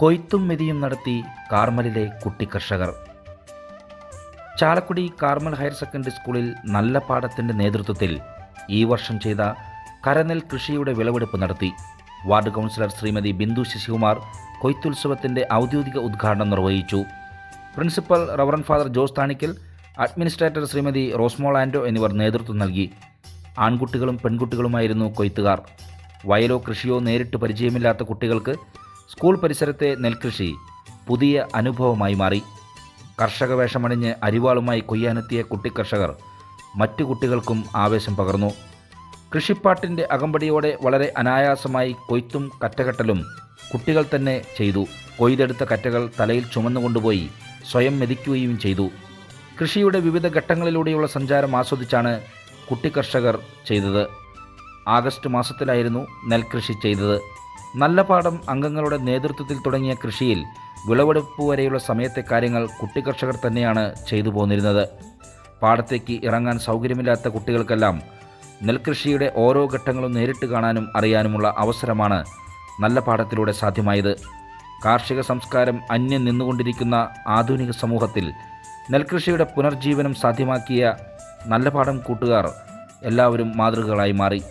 കൊയ്ത്തും മെതിയും നടത്തി കാർമലിലെ കുട്ടി കർഷകർ ചാലക്കുടി കാർമൽ ഹയർ സെക്കൻഡറി സ്കൂളിൽ നല്ല പാടത്തിന്റെ നേതൃത്വത്തിൽ ഈ വർഷം ചെയ്ത കരനെൽ കൃഷിയുടെ വിളവെടുപ്പ് നടത്തി. വാർഡ് കൗൺസിലർ ശ്രീമതി ബിന്ദു ശശികുമാർ കൊയ്ത്തുത്സവത്തിന്റെ ഔദ്യോഗിക ഉദ്ഘാടനം നിർവഹിച്ചു. Principal reverend father Jose Thanikkal administrator Shrimati Rosemol Anto എന്നിവർ നേതൃത്വം നൽകി. ആൺകുട്ടികളും പെൺകുട്ടികളുമായിരുന്നു കൊയ്ത്തുകാർ. വയലോ കൃഷിയോ നേരിട്ട് പരിചയമില്ലാത്ത കുട്ടികൾക്ക് സ്കൂൾ പരിസരത്തെ നെൽകൃഷി പുതിയ അനുഭവമായി മാറി. കർഷക വേഷമണിഞ്ഞ് അരിവാളുമായി കൊയ്യാനെത്തിയ കുട്ടിക്കർഷകർ മറ്റു കുട്ടികൾക്കും ആവേശം പകർന്നു. കൃഷിപ്പാട്ടിന്റെ അകമ്പടിയോടെ വളരെ അനായാസമായി കൊയ്ത്തും കറ്റകെട്ടലും കുട്ടികൾ തന്നെ ചെയ്തു. കൊയ്തെടുത്ത കറ്റകൾ തലയിൽ ചുമന്നുകൊണ്ടുപോയി സ്വയം മെതിക്കുകയും ചെയ്തു. കൃഷിയുടെ വിവിധ ഘട്ടങ്ങളിലൂടെയുള്ള സഞ്ചാരം ആസ്വദിച്ചാണ് കുട്ടിക്കർഷകർ ചെയ്തത്. ആഗസ്റ്റ് മാസത്തിലായിരുന്നു നെൽകൃഷി ചെയ്തത്. നല്ല പാടം അംഗങ്ങളുടെ നേതൃത്വത്തിൽ തുടങ്ങിയ കൃഷിയിൽ വിളവെടുപ്പ് വരെയുള്ള സമയത്തെ കാര്യങ്ങൾ കുട്ടിക്കർഷകർ തന്നെയാണ് ചെയ്തു പോന്നിരുന്നത്. പാടത്തേക്ക് ഇറങ്ങാൻ സൗകര്യമില്ലാത്ത കുട്ടികൾക്കെല്ലാം നെൽകൃഷിയുടെ ഓരോ ഘട്ടങ്ങളും നേരിട്ട് കാണാനും അറിയാനുമുള്ള അവസരമാണ് നല്ല പാടത്തിലൂടെ സാധ്യമായത്. കാർഷിക സംസ്കാരം അന്യം നിന്നുകൊണ്ടിരിക്കുന്ന ആധുനിക സമൂഹത്തിൽ നെൽകൃഷിയുടെ പുനർജീവനം സാധ്യമാക്കിയ നല്ല പാഠം കൂട്ടുകാർ എല്ലാവരും മാതൃകകളായി മാറി.